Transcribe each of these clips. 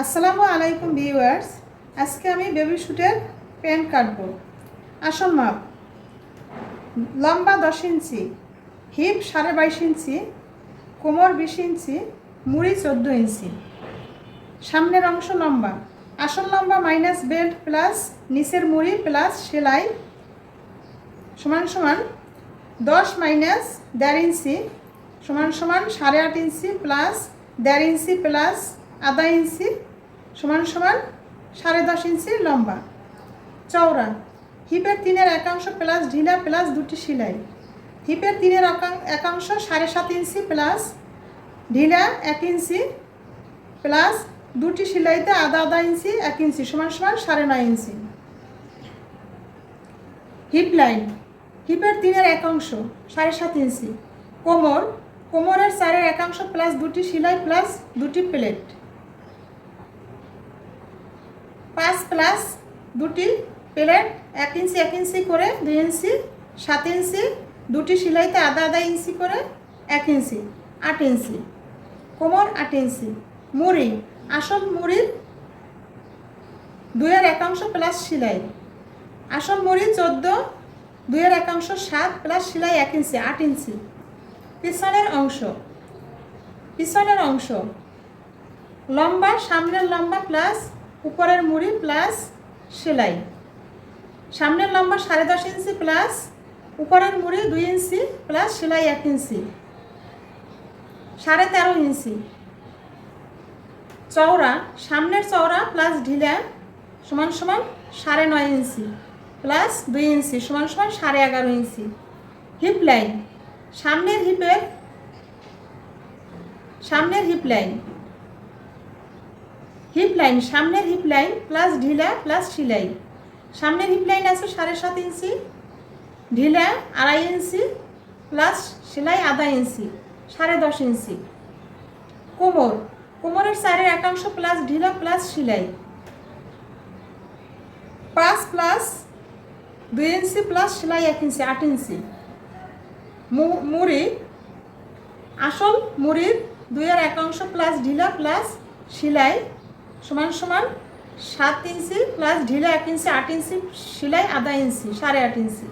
আসসালামু আলাইকুম ভিউয়ার্স। আজকে আমি বেবি শুটের প্যান্ট কাটবো। আসল মাপ, লম্বা দশ ইঞ্চি, হিপ সাড়ে বাইশ ইঞ্চি, কোমর বিশ ইঞ্চি, মুড়ি চোদ্দ ইঞ্চি। সামনের অংশ লম্বা, আসল লম্বা মাইনাস বেল্ট প্লাস নিচের মুড়ি প্লাস সেলাই সমান সমান দশ মাইনাস দেড় ইঞ্চি, সমান সমান সাড়ে আট ইঞ্চি প্লাস দেড় ইঞ্চি প্লাস আধা ইঞ্চি, সমান সমান সাড়ে দশ ইঞ্চি লম্বা। চওড়া, হিপের তিনের একাংশ প্লাস ঢিলা প্লাস দুটি সেলাই। হিপের তিনের একাং- একাংশ সাড়ে সাত ইঞ্চি প্লাস ঢিলা এক ইঞ্চি প্লাস দুটি সেলাইতে আধা আধা ইঞ্চি এক ইঞ্চি, সমান সমান সাড়ে নয় ইঞ্চি। হিপ লাইন, হিপের তিনের একাংশ সাড়ে সাত ইঞ্চি। কোমর, কোমরের চারের একাংশ প্লাস দুটি সেলাই প্লাস দুটি প্লেট। পাঁচ প্লাস দুটি প্লেট এক ইঞ্চি এক ইঞ্চি করে দুই ইঞ্চি, সাত ইঞ্চি, দুটি সেলাইতে আধা আধা ইঞ্চি করে এক ইঞ্চি, আট ইঞ্চি, কোমর আট ইঞ্চি, মুড়ি, আসল মুড়ির দুইয়ের একাংশ প্লাস সেলাই, আসল মুড়ি চোদ্দ, দুইয়ের একাংশ সাত প্লাস সেলাই এক ইঞ্চি, আট ইঞ্চি। পিছনের অংশ পিছনের অংশ, লম্বা, সামনের লম্বা প্লাস উপরের মুড়ি প্লাস সেলাই। সামনের লম্বা সাড়ে দশ ইঞ্চি প্লাস উপরের মুড়ি দুই ইঞ্চি প্লাস সেলাই এক ইঞ্চি। সাড়ে তেরো ইঞ্চি। চওড়া, সামনের চওড়া প্লাস ঢিলা সমান সমান সাড়ে নয় ইঞ্চি প্লাস দুই ইঞ্চি সমান সমান সাড়ে এগারো ইঞ্চি। হিপ লাইন, সামনের হিপের, সামনের হিপ লাইন। হিপ লাইন সামনের হিপ লাইন প্লাস ঢিলা প্লাস সেলাই সামনের হিপ লাইন আছে সাড়ে সাত ইঞ্চি, ঢিলা আড়াই ইঞ্চি প্লাস সেলাই আধা ইঞ্চি, সাড়ে দশ ইঞ্চি। কোমর, কোমরের চারের একাংশ প্লাস ঢিলা প্লাস সেলাই পাঁচ প্লাস দুই ইঞ্চি প্লাস সেলাই এক ইঞ্চি, আট ইঞ্চি। মুড়ি, আসল মুড়ির দুইয়ের একাংশ প্লাস ঢিলা প্লাস সেলাই সমান সমান সাত ইঞ্চি প্লাস ঢিলা এক ইঞ্চি, আট ইঞ্চি, সেলাই আধা ইঞ্চি, সাড়ে আট ইঞ্চি।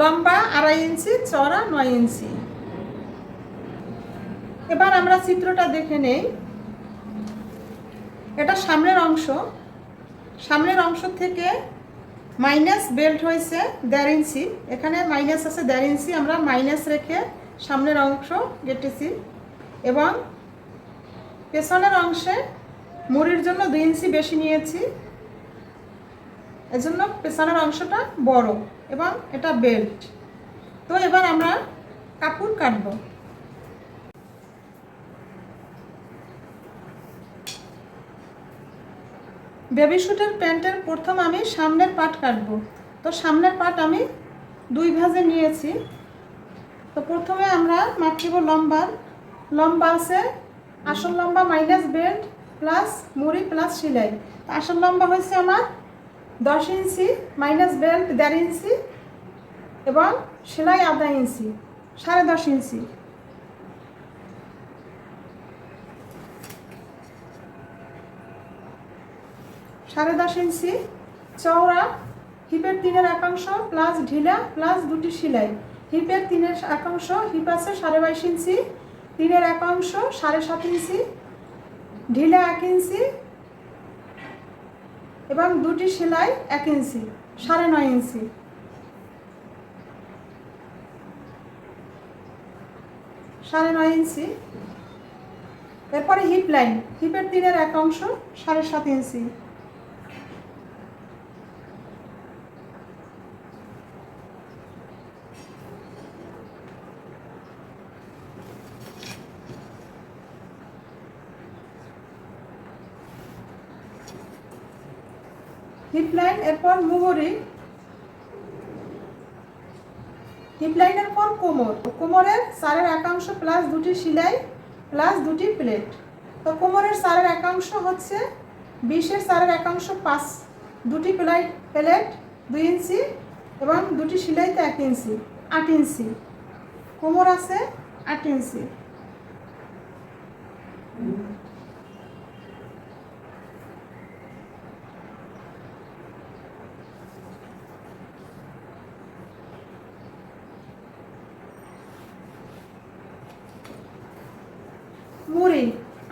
লম্বা আড়াই ইঞ্চি চড়া নয় ইঞ্চি। এবার আমরা চিত্রটা দেখে নেই। এটা সামনের অংশ। সামনের অংশ থেকে মাইনাস বেল্ট হয়েছে দেড় ইঞ্চি। এখানে মাইনাস আছে দেড় ইঞ্চি। আমরা মাইনাস রেখে সামনের অংশ কেটেছি এবং পেছনের অংশে মুড়ির জন্য দুই ইঞ্চি বেশি নিয়েছি। এজন্য পেছনের অংশটা বড় এবং এটা বেল্ট। তো এবার আমরা কাপড় কাটবো। বেবি শুটের প্যান্টের প্রথম আমি সামনের পাট কাটবো। তো সামনের পাট আমি দুই ভাজে নিয়েছি। তো প্রথমে আমরা মাপিব লম্বার লম্বা আছে, আসল লম্বা মাইনাস বেল্ট প্লাস মুড়ি প্লাস সেলাই। আসল লম্বা হয়েছে আমার দশ ইঞ্চি মাইনাস বেল্ট দেড় ইঞ্চি এবং সেলাই আধা ইঞ্চি, সাড়ে দশ ইঞ্চি। সাড়ে দশ ইঞ্চি চওড়া, হিপের তিনের একাংশ প্লাস ঢিলা প্লাস দুটি সেলাই। হিপের তিনের একাংশ হিপ আছে সাড়ে বাইশ ইঞ্চি, তিনের একাংশ সাড়ে সাত ইঞ্চি ঢিলা এক ইঞ্চি এবং দুটি সেলাই এক ইঞ্চি, সাড়ে নয় ইঞ্চি। সাড়ে নয় ইঞ্চি। এরপরে হিপ লাইন হিপের তিনের একাংশ সাড়ে সাত ইঞ্চি। হিপ লাইন এরপর মুহুরি হিপ লাইনের পর কোমর কোমরের চারের একাংশ প্লাস দুটি সেলাই প্লাস দুটি প্লেট তো কোমরের চারের একাংশ হচ্ছে বিশের চারের একাংশ পাঁচ দুটি প্লেট প্লেট দুই ইঞ্চি এবং দুটি সেলাইতে এক ইঞ্চি, আট ইঞ্চি। কোমর আছে আট ইঞ্চি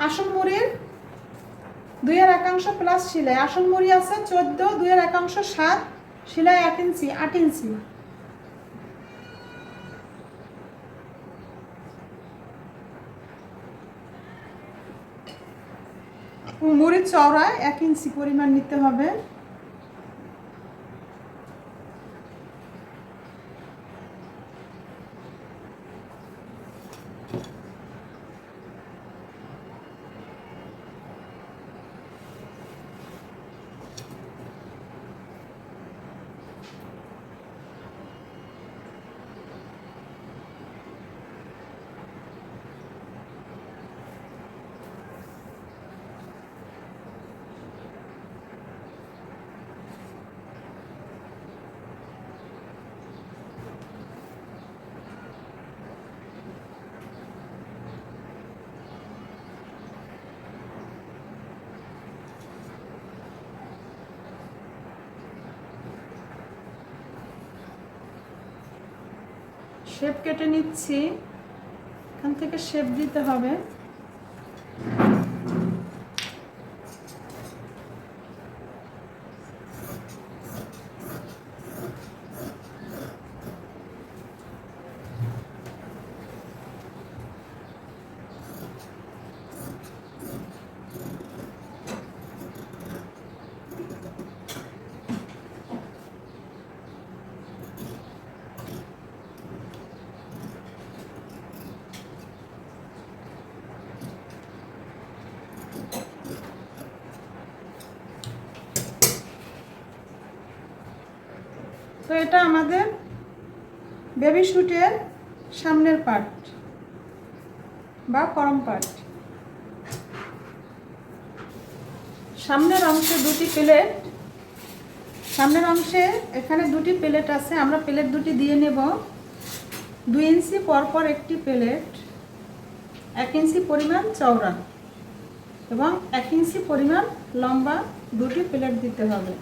আসন মুড়ির দুইয়ের একাংশ প্লাস সিলাই। আসল মুড়ি আছে চোদ্দ, দুইয়ের একাংশ সাত, সিলাই এক ইঞ্চি, আট ইঞ্চি। মুড়ির চওড়ায় এক ইঞ্চি পরিমাণ নিতে হবে। শেপ কেটে নিচ্ছি। এখান থেকে শেপ দিতে হবে। এটা আমাদের বেবি শুটের সামনের পার্ট বা করম পার্ট সামনের অংশে দুটি প্লেট সামনের অংশে এখানে দুটি প্লেট আছে, আমরা প্লেট দুটি দিয়ে নেব। দুই ইঞ্চি পরপর একটি প্লেট এক ইঞ্চি পরিমাণ চওড়া এবং এক ইঞ্চি পরিমাণ লম্বা দুটি প্লেট দিতে হবে।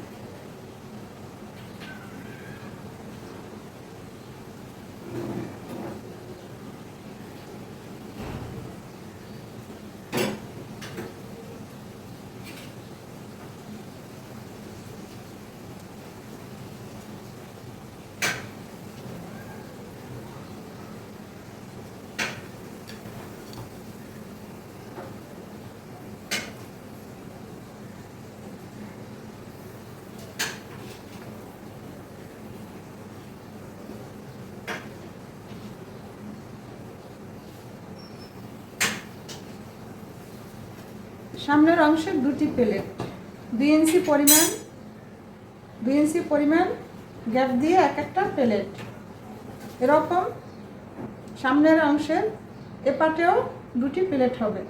সামনের অংশের দুটি প্লেট। দুই ইঞ্চি পরিমাণ, দুই ইঞ্চি পরিমাণ গ্যাপ দিয়ে এক একটা প্লেট। এরকম সামনের অংশের এপাটেও দুটি প্লেট হবে।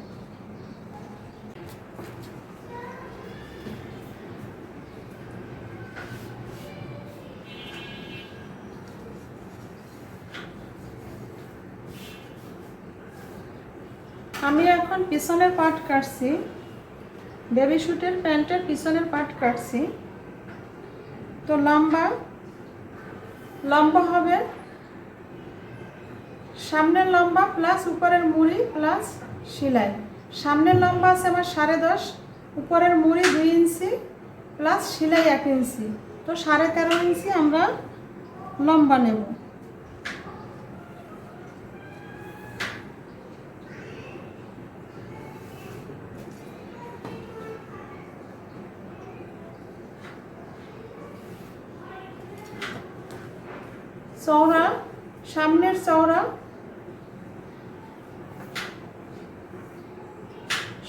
আমি এখন পিছনের পার্ট কাটছি। বেবি শুটের প্যান্টের পিছনের পার্ট কাটছি। তো লম্বা লম্বা হবে। সামনের লম্বা প্লাস উপরের মুড়ি প্লাস সেলাই। সামনের লম্বা আছে আমার সাড়ে দশ, উপরের মুড়ি দুই ইঞ্চি প্লাস সেলাই এক ইঞ্চি। তো সাড়ে তেরো ইঞ্চি আমরা লম্বা নেব। চওড়া, সামনের চওড়া,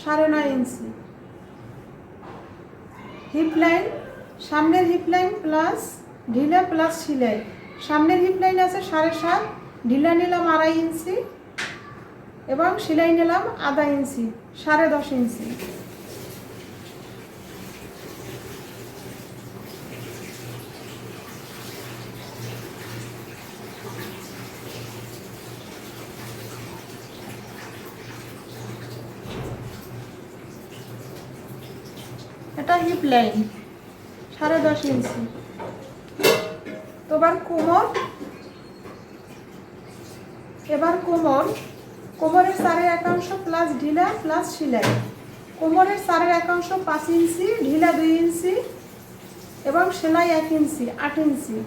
সাড়ে নয় ইঞ্চি। হিপ লাইন সামনের হিপ লাইন প্লাস ঢিলা প্লাস সিলাই। সামনের হিপ লাইন আছে সাড়ে সাত, ঢিলা নিলাম আড়াই ইঞ্চি এবং সেলাই নিলাম আধা ইঞ্চি, সাড়ে দশ ইঞ্চি এটা হিপ লাইন সাড়ে দশ ইঞ্চি তোমার কোমর। এবার কোমর। কোমরের চারের একাংশ প্লাস ঢিলা প্লাস সেলাই কোমরের চারের একাংশ পাঁচ ইঞ্চি, ঢিলা দুই ইঞ্চি এবং সেলাই এক ইঞ্চি, আট ইঞ্চি।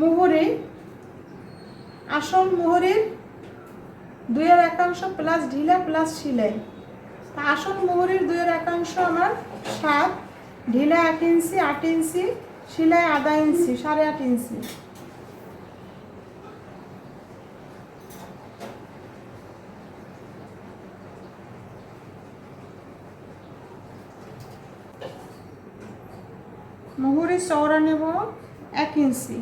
মুহুরি আসল মুহুরির দুইয়ের একাংশ প্লাস ঢিলা প্লাস সেলাই তা আসল মুহুরির দুইয়ের একাংশ আমার সাত ঢিলা এক ইঞ্চি আট ইঞ্চি সেলাই আধা ইঞ্চি সাড়ে আট ইঞ্চি মুহুরি চওড়া নেব এক ইঞ্চি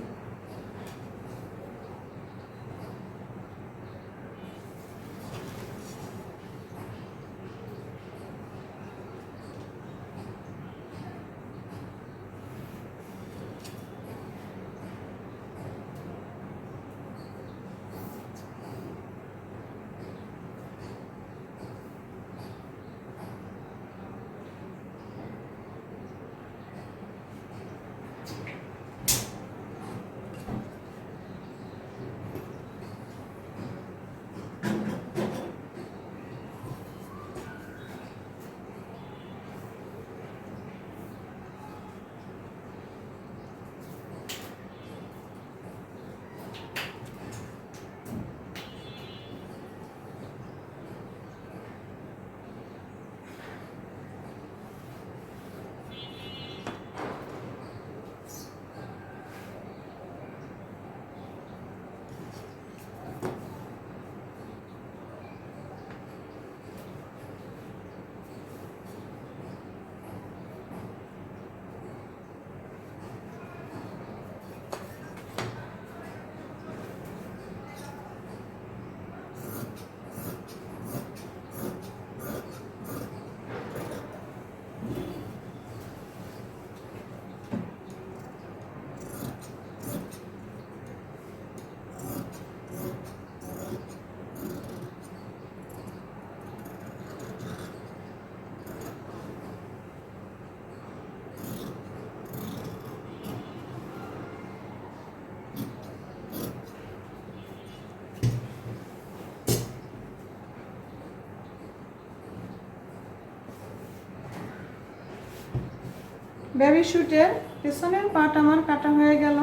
বেবি শুটের পেছনের পাট আমার কাটা হয়ে গেল।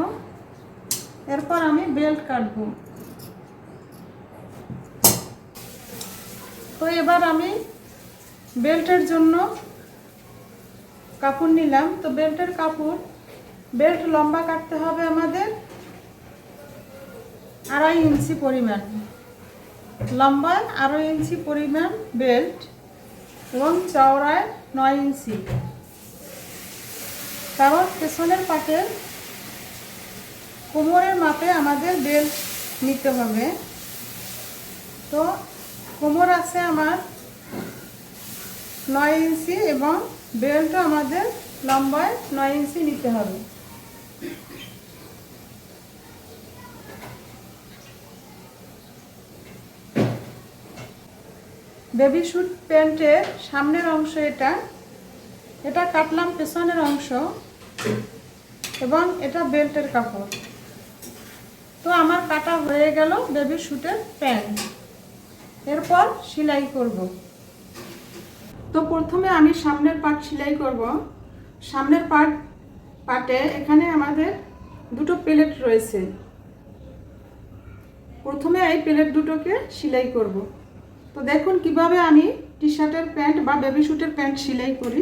এরপর আমি বেল্ট কাটবো। তো এবার আমি বেল্টের জন্য কাপড় নিলাম। তো বেল্টের কাপড় বেল্ট লম্বা কাটতে হবে আমাদের আড়াই ইঞ্চি পরিমাণ। লম্বায় আড়াই ইঞ্চি পরিমাণ বেল্ট এবং চওড়ায় নয় ইঞ্চি। কারণ পেছনের পাটের কোমরের মাপে আমাদের বেল্ট নিতে হবে। তো কোমর আছে আমার নয় ইঞ্চি এবং বেল্টও আমাদের লম্বায় নয় ইঞ্চি নিতে হবে। বেবি স্যুট প্যান্টের সামনের অংশ এটা এটা কাটলাম পেছনের অংশ। এবং এটা বেল্টের কাপড়। তো আমার কাটা হয়ে গেল বেবি স্যুটের প্যান্ট। এরপর সেলাই করব। তো প্রথমে আমি সামনের পাট সেলাই করব। সামনের পাট পাটে এখানে আমাদের দুটো প্লেট রয়েছে। প্রথমে এই প্লেট দুটোকে সেলাই করব। তো দেখুন কীভাবে আমি টি শার্টের প্যান্ট বা বেবি স্যুটের প্যান্ট সেলাই করি।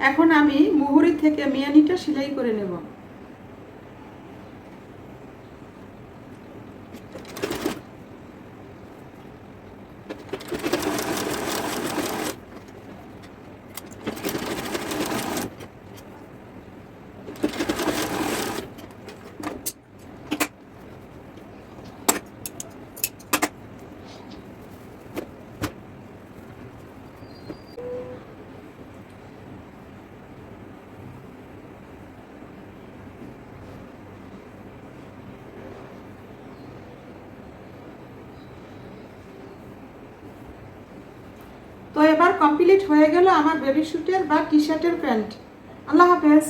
এখন আমি মুহুরি থেকে মিয়ানিটা সেলাই করে নেব তো এবার কমপ্লিট হয়ে গেল আমার বেবি শুটের বা টি শার্টের প্যান্ট। আল্লাহ হাফেজ।